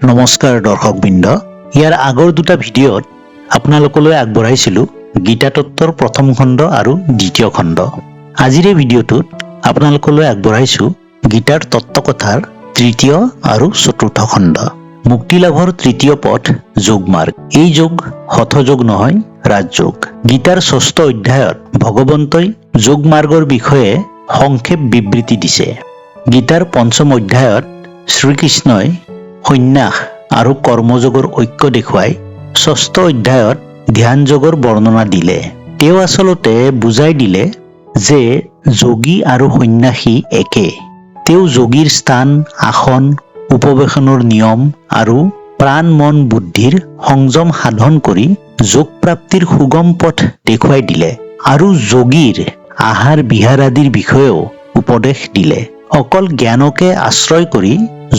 নমস্কাৰ দৰ্শকবৃন্দ ইয়াৰ আগৰ দুটা ভিডিঅ'ত আপোনালোকলৈ আগবঢ়াইছিলোঁ গীতা প্ৰথম খণ্ড আৰু দ্বিতীয় খণ্ড। আজিৰ এই ভিডিঅ'টোত আপোনালোকলৈ আগবঢ়াইছোঁ গীতাৰ তত্ত্বকথাৰ তৃতীয় আৰু চতুৰ্থ খণ্ড। মুক্তি লাভৰ তৃতীয় পথ যোগমাৰ্গ এই যোগ হঠযোগ নহয় ৰাজযোগ গীতাৰ ষষ্ঠ অধ্যায়ত ভগৱন্তই যোগমাৰ্গৰ বিষয়ে সংক্ষেপ বিবৃতি দিছে। গীতাৰ পঞ্চম অধ্যায়ত শ্ৰীকৃষ্ণই সন্ন্যাস আৰু কৰ্মযোগৰ ঐক্য দেখুৱাই ষষ্ঠ অধ্যায়ত ধ্যান যোগৰ বৰ্ণনা দিলে। তেওঁ আচলতে বুজাই দিলে যে যোগী আৰু সন্ন্যাসী একে। তেওঁ যোগীৰ স্থান, আসন উপবেশনৰ নিয়ম আৰু প্ৰাণ, মন, বুদ্ধিৰ সংযম সাধন কৰি যোগ প্ৰাপ্তিৰ সুগম পথ দেখুৱাই দিলে আৰু যোগীৰ আহাৰ বিহাৰ আদিৰ বিষয়েও উপদেশ দিলে। অকল জ্ঞানকে আশ্ৰয় কৰি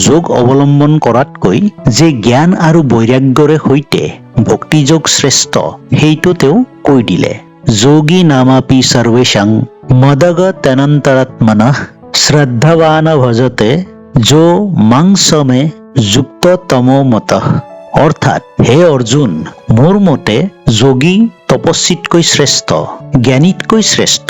যোগ অৱলম্বন কৰাতকৈ যে জ্ঞান আৰু বৈৰাগ্যৰে সৈতে ভক্তিযোগ শ্ৰেষ্ঠ, সেইটো তেওঁ কৈ দিলে। যোগী নামাপি সৰ্বেশাং মদগ তেনন্তৰাত্মনা শ্ৰদ্ধাৱান ভজতে যো মাংসমে যুক্ত তমো মত। অৰ্থাৎ, হে অৰ্জুন, মোৰ মতে যোগী তপস্বীতকৈ শ্ৰেষ্ঠ, জ্ঞানীতকৈ শ্ৰেষ্ঠ।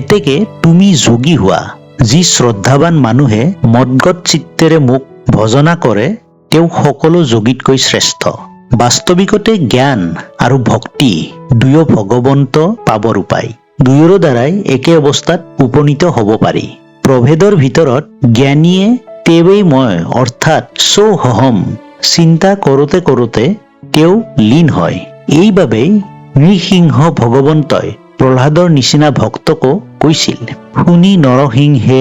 এতেকে তুমি যোগী হোৱা। যি শ্ৰদ্ধাৱান মানুহে মদগত চিত্তেৰে মোক ভজনা কৰে, তেওঁ সকলো যোগীতকৈ শ্ৰেষ্ঠ। বাস্তৱিকতে জ্ঞান আৰু ভক্তি দুয়ো ভগৱন্ত পাবৰ উপায় দুয়োৰো দ্বাৰাই একে অৱস্থাত উপনীত হ'ব পাৰি। প্ৰভেদৰ ভিতৰত জ্ঞানীয়ে তেৱেই মই, অৰ্থাৎ সৌহম চিন্তা কৰোঁতে কৰোঁতে তেওঁ লীন হয়। এইবাবেই নৃসিংহ ভগৱন্তই প্ৰহ্লাদৰ নিচিনা ভক্তকো কৈছিল, শুনি নৰসিংহে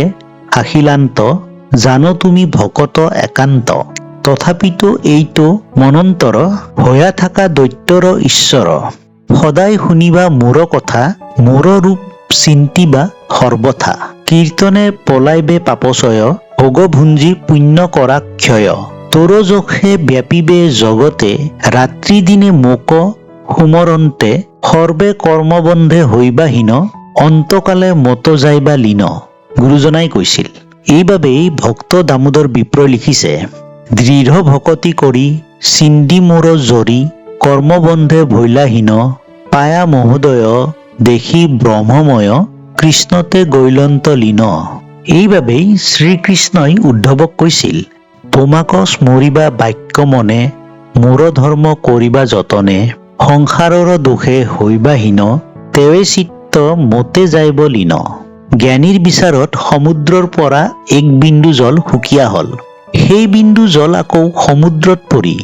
আখিলান্ত জানো তুমি ভকত একান্ত। তথাপিতো এইটো মনন্তৰ হৈয়া থকা দৈত্যৰ ঈশ্বৰ। সদায় শুনিবা মোৰ কথা, মোৰ ৰূপ চিন্তিবা সৰ্বথা। কীৰ্তনে পলাইবে পাপচয়, ভোগভুঞ্জি পুণ্য কৰা ক্ষয়। তোৰ জোখে ব্যাপিবে জগতে ৰাত্ৰি দিনে মোক সুমৰন্তে, সৰ্বে কৰ্মবন্ধে হৈবাহীন। অন্তকালে মত যাইবা লীন, গুৰুজনাই কৈছিল। এইবাবেই ভক্ত দামোদৰ বিপ্ৰই লিখিছে, দৃঢ় ভকতি কৰি চিন্দি মোৰ জৰি, কৰ্মবন্ধে ভৈলাহীন, পায়া মহোদয়, দেখি ব্ৰহ্মময়, কৃষ্ণতে গৈলন্ত লীন। এইবাবেই শ্ৰীকৃষ্ণই উদ্ধৱক কৈছিল, তোমাক স্মৰিবা বাক্য মনে, মোৰ ধৰ্ম কৰিবা যতনে, সংসাৰৰ দোষে হৈবাহীন তেৱে চিত্ত মতে যাইব লীন জ্ঞানীৰ বিচাৰত সমুদ্ৰৰ পৰা এক বিন্দু জল সুকীয়া হ'ল। সেই বিন্দু জল আকৌ সমুদ্ৰত পৰি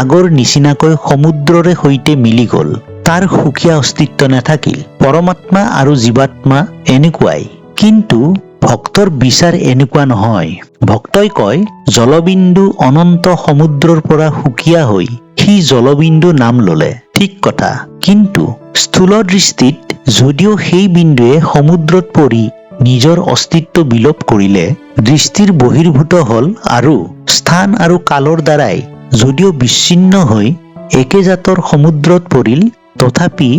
আগৰ নিচিনাকৈ সমুদ্ৰৰে সৈতে মিলি গ'ল। তাৰ সুকীয়া অস্তিত্ব নাথাকিল। পৰমাত্মা আৰু জীৱাত্মা এনেকুৱাই। কিন্তু ভক্তৰ বিচাৰ এনেকুৱা নহয়। ভক্তই কয়, জলবিন্দু অনন্ত সমুদ্ৰৰ পৰা সুকীয়া হৈ সি জলবিন্দু নাম ললে। ঠিক কথা। কিন্তু স্থূল দৃষ্টিত যদিও সেই বিন্দুৱে সমুদ্ৰত পৰি নিজৰ অস্তিত্ব বিলোপ কৰিলে, দৃষ্টিৰ বহিৰ্ভূত হ'ল আৰু স্থান আৰু কালৰ দ্বাৰাই যদিও বিচ্ছিন্ন হৈ একে জাতৰ সমুদ্ৰত পৰিল, তথাপি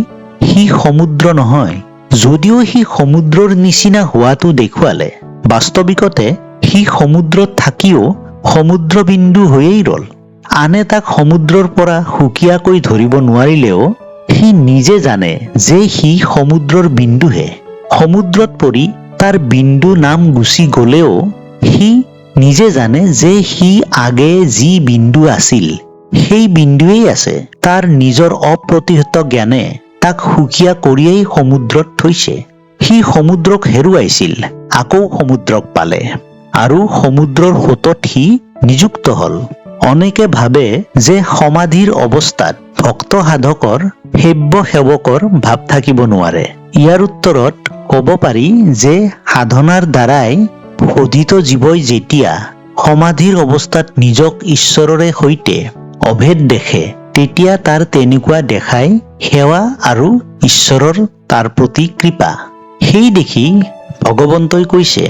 সি সমুদ্ৰ নহয়। যদিও সি সমুদ্ৰৰ নিচিনা হোৱাটো দেখুৱালে, বাস্তৱিকতে সি সমুদ্ৰত থাকিও সমুদ্ৰবিন্দু হৈয়েই ৰল। আনে তাক সমুদ্ৰৰ পৰা সুকীয়াকৈ ধৰিব নোৱাৰিলেও, সি নিজে জানে যে সি সমুদ্ৰৰ বিন্দুহে। সমুদ্ৰত পৰি তাৰ বিন্দু নাম গুচি গলেও, সি নিজে জানে যে সি আগে যি বিন্দু আছিল, সেই বিন্দুৱেই আছে। তাৰ নিজৰ অপ্ৰতিহত জ্ঞানে তাক সুকীয়া কৰিয়েই সমুদ্ৰত থৈছে। সি সমুদ্ৰক হেৰুৱাইছিল, আকৌ সমুদ্ৰক পালে। আৰু সমুদ্ৰৰ সোঁতত সি নিযুক্ত হ'ল। অনেকে ভাবে যে সমাধিৰ অৱস্থাত ভক্ত সাধকৰ, সেব্য সেৱকৰ ভাৱ থাকিব নোৱাৰে। ইয়াৰ উত্তৰত ক'ব পাৰি যে সাধনাৰ দ্বাৰাই শোধিত জীৱই যেতিয়া সমাধিৰ অৱস্থাত নিজক ঈশ্বৰৰে সৈতে অভেদ দেখে, তেতিয়া তাৰ তেনেকুৱা দেখাই সেৱা আৰু ঈশ্বৰৰ তাৰ প্ৰতি কৃপা। সেই দেখি ভগৱন্তই কৈছে,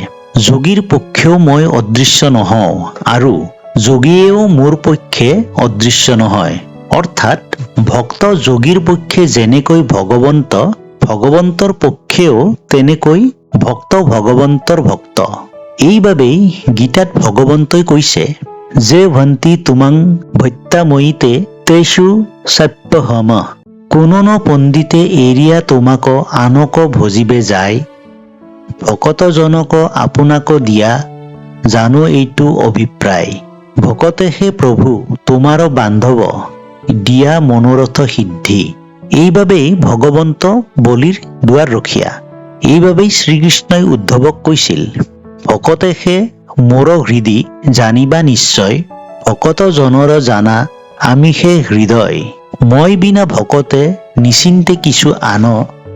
যোগীৰ পক্ষেও মই অদৃশ্য নহওঁ আৰু যোগীয়েও মোৰ পক্ষে অদৃশ্য নহয়। অৰ্থাৎ ভক্ত যোগীৰ পক্ষে যেনেকৈ ভগৱন্ত, ভগৱন্তৰ পক্ষেও তেনেকৈ ভক্ত ভগৱন্তৰ ভক্ত। এইবাবেই গীতাত ভগৱন্তই কৈছে, যে ভন্তি তোমাং ভত্যাময়ীতে তেষু সত্যহম কোনো ন পণ্ডিতে এৰিয়া তোমাক আনক ভজিবে যায়। ভকতজনক আপোনাক দিয়া, জানো এইটো অভিপ্ৰায়। ভকতে হে প্ৰভু তোমাৰ বান্ধৱ দিয়া মনোৰথ সিদ্ধি। এইবাবেই ভগৱন্ত বলিৰ দুৱাৰ ৰখীয়া। এইবাবেই শ্ৰীকৃষ্ণই উদ্ধৱক কৈছিল ভকতে হে মোৰ হৃদি জানিবা নিশ্চয় ভকত জনৰ জানা আমি হে হৃদয়। মই বিনা ভকতে নিচিন্তে কিছু আন,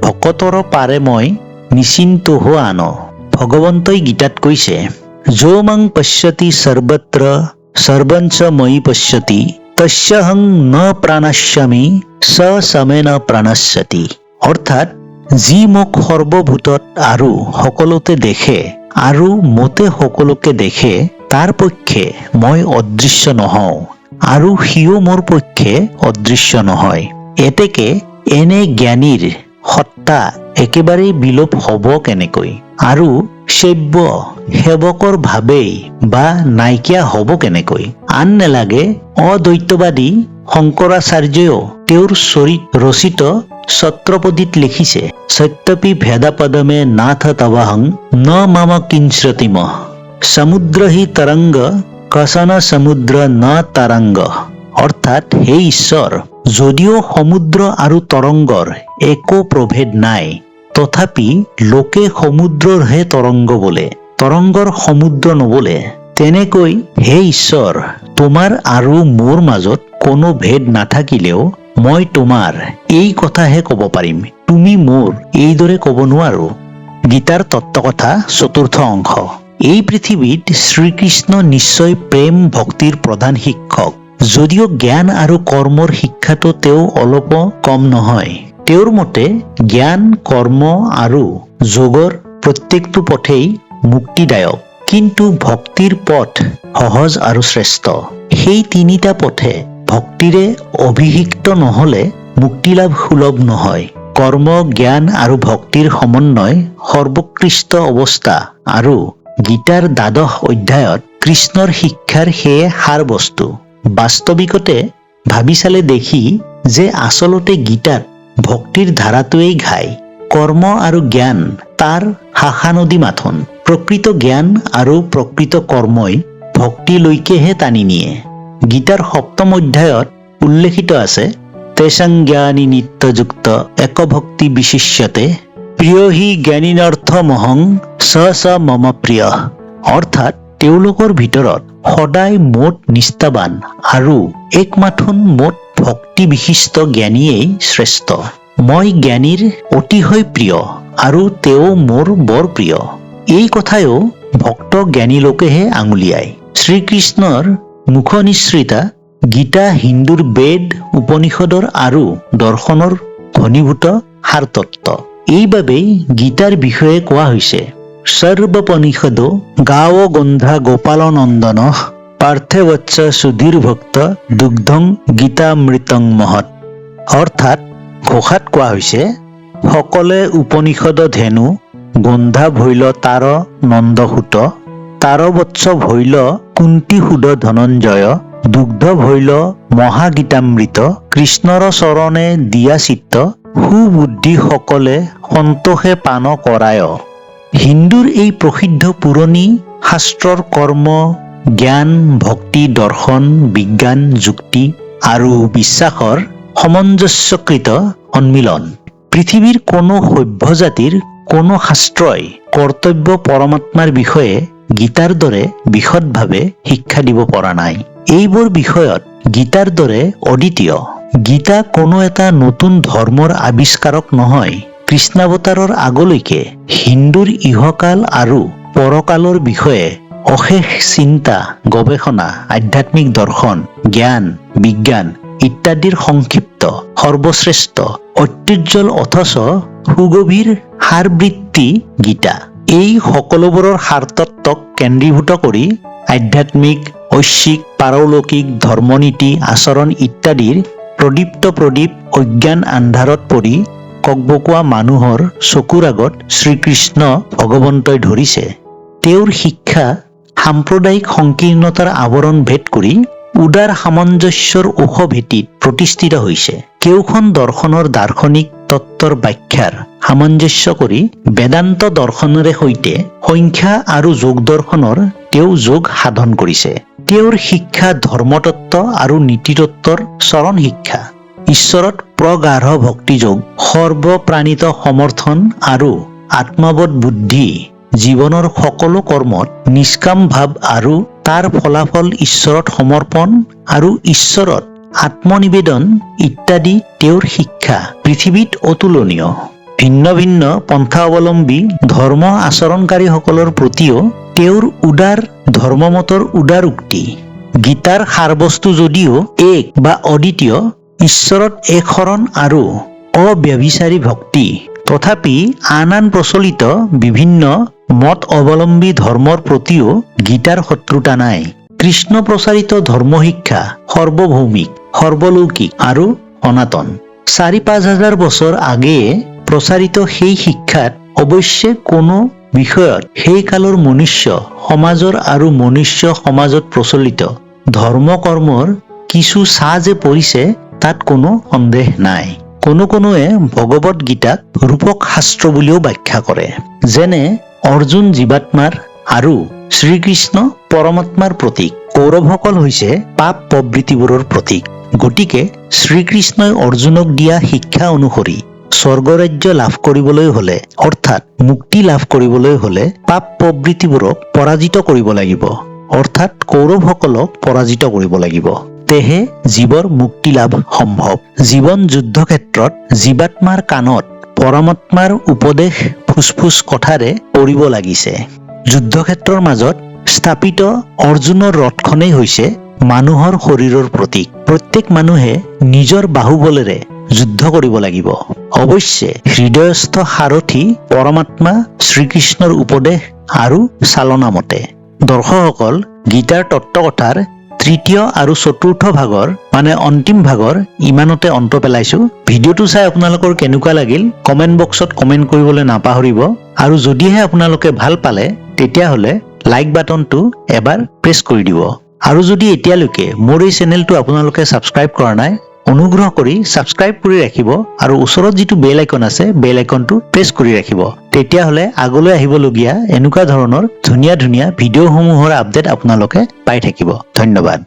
ভকতৰ পাৰে মই নিচিন্তহ আন। ভগৱন্তই গীতাত কৈছে, যো মাং পশ্যতি সৰ্বত্ৰ সৰ্বঞ্চ ময়ি পশ্যতি তস্যহং ন প্ৰাণাস্যামি স সমেন প্ৰাণস্যতি অৰ্থাৎ যি মোক সৰ্বভূতত আৰু সকলোতে দেখে আৰু মতে সকলোকে দেখে তাৰ পক্ষে মই অদৃশ্য নহওঁ আৰু সিও মোৰ পক্ষে অদৃশ্য নহয় এতেকে এনে জ্ঞানীৰ সত্তা একেবাৰে বিলোপ হ'ব কেনেকৈ আৰু সেব্য, সেৱকৰ ভাৱেই বা নাইকিয়া হ'ব কেনেকৈ? আন নেলাগে, অদ্বৈতবাদী শংকৰাচাৰ্যও তেওঁৰ চৰিত ৰচিত ছত্ৰপদীত লিখিছে, সত্যপি ভেদাপদমে নাথ তৱাহং ন মাম কিঞ্চতিম সমুদ্ৰ হি তৰংগ কচন সমুদ্ৰ ন তৰংগ অৰ্থাৎ, হে ঈশ্বৰ, যদিও সমুদ্ৰ আৰু তৰংগৰ একো প্ৰভেদ নাই তথাপি লোকে সমুদ্ৰৰহে তৰংগ বোলে তৰংগৰ সমুদ্ৰ নবোলে। তেনেকৈ হে ঈশ্বৰ, তোমাৰ আৰু মোৰ মাজত কোনো ভেদ নাথাকিলেও মই তোমাৰ এই কথাহে ক'ব পাৰিম। তুমি মোৰ এইদৰে ক'ব নোৱাৰো। গীতাৰ তত্ত্বকথা চতুৰ্থ অংশ। এই পৃথিৱীত শ্ৰীকৃষ্ণ নিশ্চয় প্ৰেম ভক্তিৰ প্ৰধান শিক্ষক। যদিও জ্ঞান আৰু কৰ্মৰ শিক্ষাটো তেওঁ অলপো কম নহয়। তেওঁৰ মতে, জ্ঞান, কৰ্ম আৰু যোগৰ প্ৰত্যেকটো পথেই মুক্তিদায়ক। কিন্তু ভক্তিৰ পথ সহজ আৰু শ্ৰেষ্ঠ। সেই তিনিটা পথে ভক্তিৰে অভিষিক্ত নহলে মুক্তিলাভ সুলভ নহয়। কৰ্ম, জ্ঞান আৰু ভক্তিৰ সমন্বয় সৰ্বোৎকৃষ্ট অৱস্থা আৰু গীতাৰ দ্বাদশ অধ্যায়ত কৃষ্ণৰ শিক্ষাৰ সেয়ে সাৰ বস্তু। বাস্তৱিকতে ভাবি চালে দেখি যে আচলতে গীতাত ভক্তিৰ ধাৰাটোৱেই ঘাই। কৰ্ম আৰু জ্ঞান তাৰ শাখানদী মাথোন। প্ৰকৃত জ্ঞান আৰু প্ৰকৃত কৰ্মই ভক্তিলৈকেহে টানি নিয়ে। গীতাৰ সপ্তম অধ্যায়ত উল্লেখিত আছে তেচাং জ্ঞানী নিত্যযুক্ত এক ভক্তি বিশিষ্যতে প্ৰিয় হি জ্ঞানীনৰ্থ মহং স স মম প্ৰিয়। অৰ্থাৎ তেওঁলোকৰ ভিতৰত সদায় মোত নিষ্ঠাবান আৰু একমাথোন মোত ভক্তি বিশিষ্ট জ্ঞানীয়েই শ্ৰেষ্ঠ। মই জ্ঞানীৰ অতিশয় প্ৰিয় আৰু তেওঁ মোৰ বৰ প্ৰিয়। এই কথায়ো ভক্ত জ্ঞানী লোকেহে আঙুলিয়ায়। শ্ৰীকৃষ্ণৰ মুখনিসৃতা, গীতা, হিন্দুৰ বেদ, উপনিষদৰ আৰু দৰ্শনৰ ঘনীভূত সাৰতত্ত্ব এইবাবেই গীতাৰ বিষয়ে কোৱা হৈছে। সৰ্বপনিষদ গাৱ গন্ধা গোপাল নন্দন পাৰ্থে বৎস ভক্ত দুগ্ধং গীতামৃতং মহৎ। অৰ্থাৎ ঘোষাত কোৱা হৈছে, সকলে উপনিষদ ধেনু, গন্ধা ভৈল তাৰ নন্দসূত তাৰ বৎস ভৈল কুন্তি ধনঞ্জয়, দুগ্ধ ভৈল মহাগীতামৃত, কৃষ্ণৰ চৰণে দিয়া চিত্ত, সুবুদ্ধি সকলে সন্তোষে পান কৰায়। হিন্দুৰ এই প্ৰসিদ্ধ পুৰণি শাস্ত্ৰৰ কৰ্ম, জ্ঞান, ভক্তি, দৰ্শন, বিজ্ঞান, যুক্তি আৰু বিশ্বাসৰ সামঞ্জস্যকৃত সন্মিলন। পৃথিৱীৰ কোনো সভ্য জাতিৰ কোনো শাস্ত্ৰই কৰ্তব্য পৰমাত্মাৰ বিষয়ে গীতাৰ দৰে বিশদভাৱে শিক্ষা দিব পৰা নাই। এইবোৰ বিষয়ত গীতাৰ দৰে অদ্বিতীয়। গীতা কোনো এটা নতুন ধৰ্মৰ আৱিষ্কাৰক নহয় কৃষ্ণাৱতাৰৰ আগলৈকে হিন্দুৰ ইহকাল আৰু পৰকালৰ বিষয়ে অশেষ চিন্তা, গৱেষণা, আধ্যাত্মিক দৰ্শন, জ্ঞান, বিজ্ঞান ইত্যাদিৰ সংক্ষিপ্ত, সৰ্বশ্ৰেষ্ঠ অত্যুজ্জ্বল অথচ সুগভীৰ সাৰবৃত্তি গীতা। এই সকলোবোৰৰ সাৰতত্বক কেন্দ্ৰীভূত কৰি আধ্যাত্মিক, ঐশ্বিক, পাৰলৌকিক ধৰ্মনীতি, আচৰণ ইত্যাদিৰ প্ৰদীপ্ত প্ৰদীপ অজ্ঞান আন্ধাৰত পৰি ককবকোৱা মানুহৰ চকুৰ আগত শ্ৰীকৃষ্ণ ভগৱন্তই ধৰিছে। তেওঁৰ শিক্ষা সাম্প্ৰদায়িক সংকীৰ্ণতাৰ আৱৰণ ভেদ কৰি উদাৰ সামঞ্জস্যৰ ওখ ভেটিত প্ৰতিষ্ঠিত হৈছে। কেওখন দৰ্শনৰ দাৰ্শনিক তত্ত্বৰ ব্যাখ্যাৰ সামঞ্জস্য কৰি বেদান্ত দৰ্শনেৰে সৈতে সংখ্যা আৰু যোগ দৰ্শনৰ তেওঁ যোগ সাধন কৰিছে। তেওঁৰ শিক্ষা ধৰ্মতত্ত্ব আৰু নীতিতত্ত্বৰ চৰণ শিক্ষা। ঈশ্বৰত প্ৰগাঢ় ভক্তিযোগ, সৰ্বপ্ৰাণিত সমৰ্থন আৰু আত্মবোধ বুদ্ধি, জীৱনৰ সকলো কৰ্মত নিষ্কাম ভাৱ আৰু তাৰ ফলাফল ঈশ্বৰত সমৰ্পণ আৰু ঈশ্বৰত আত্মনিবেদন ইত্যাদি তেওঁৰ শিক্ষা পৃথিৱীত অতুলনীয়। ভিন্ন ভিন্ন পন্থা অৱলম্বী ধৰ্ম আচৰণকাৰীসকলৰ প্ৰতিও তেওঁৰ উদাৰ ধৰ্মমতৰ উদাৰ উক্তি গীতাৰ সাৰবস্তু যদিও এক বা অদ্বিতীয় ঈশ্বৰত এক শৰণ আৰু অব্যভিচাৰী ভক্তি। তথাপি আন আন প্ৰচলিত বিভিন্ন মত অৱলম্বী ধৰ্মৰ প্ৰতিও গীতাৰ শত্ৰুতা নাই। কৃষ্ণ প্ৰচাৰিত ধৰ্ম শিক্ষা সৰ্বভৌমিক, সৰ্বলৌকিক আৰু সনাতন। চাৰি পাঁচ হাজাৰ বছৰ আগেয়ে প্ৰচাৰিত সেই শিক্ষাত অৱশ্যে কোনো বিষয়ত সেই কালৰ মনুষ্য সমাজৰ আৰু মনুষ্য সমাজত প্ৰচলিত ধৰ্ম কৰ্মৰ কিছু চাহ যে পৰিছে তাত কোনো সন্দেহ নাই। কোনো কোনোৱে ভগৱত গীতাক ৰূপক শাস্ত্ৰ বুলিও ব্যাখ্যা কৰে। যেনে অৰ্জুন জীৱাত্মাৰ আৰু শ্ৰীকৃষ্ণ পৰমাত্মাৰ প্ৰতীক। কৌৰৱসকল হৈছে পাপ প্ৰবৃত্তিবোৰৰ প্ৰতীক। গতিকে শ্ৰীকৃষ্ণই অৰ্জুনক দিয়া শিক্ষা অনুসৰি স্বৰ্গৰাজ্য লাভ কৰিবলৈ হলে, অৰ্থাৎ মুক্তি লাভ কৰিবলৈ হলে পাপ প্ৰবৃত্তিবোৰক পৰাজিত কৰিব লাগিব। অৰ্থাৎ কৌৰৱসকলক পৰাজিত কৰিব লাগিব। তেহে জীৱৰ মুক্তি লাভ সম্ভৱ। জীৱন যুদ্ধক্ষেত্ৰত জীৱাত্মাৰ কাণত পৰমাত্মাৰ উপদেশ ফুচফুচ কথাৰে পৰিব লাগিছে। যুদ্ধক্ষেত্ৰৰ মাজত স্থাপিত অৰ্জুনৰ ৰথখনেই হৈছে মানুহৰ শৰীৰৰ প্ৰতীক। প্ৰত্যেক মানুহে নিজৰ বাহুবলেৰে যুদ্ধ কৰিব লাগিব। অৱশ্যে, হৃদয়স্থ সাৰথি পৰমাত্মা শ্ৰীকৃষ্ণৰ উপদেশ আৰু চালনা মতে। দৰ্শকসকল গীতাৰ তত্ত্বকথাৰ তৃতীয় আৰু চতুৰ্থ ভাগৰ মানে অন্তিম ভাগৰ, ইমানতে অন্ত পেলাইছো। ভিডিঅ'টো চাই আপোনালোকৰ কেনেকুৱা লাগিল কমেণ্ট বক্সত কমেণ্ট কৰিবলৈ নাপাহৰিব। আৰু যদিহে আপোনালোকে ভালো পালে, তেতিয়াহ'লে লাইক বাটনটো এবাৰ প্ৰেছ কৰি দিব। আৰু যদি এতিয়ালৈকে মোৰ এই চেনেলটো আপোনালোকে ছাবস্ক্ৰাইব কৰা নাই অনুগ্ৰহ কৰি ছাবস্ক্ৰাইব কৰি ৰাখিব আৰু ওচৰত যিটো বেল আইকন আছে বেল আইকনটো প্ৰেছ কৰি ৰাখিব। তেতিয়াহ'লে আগলৈ আহিবলগীয়া এনেকুৱা ধৰণৰ ধুনীয়া ধুনীয়া ভিডিঅ'সমূহৰ আপডেট আপোনালোকে পাই থাকিব। ধন্যবাদ।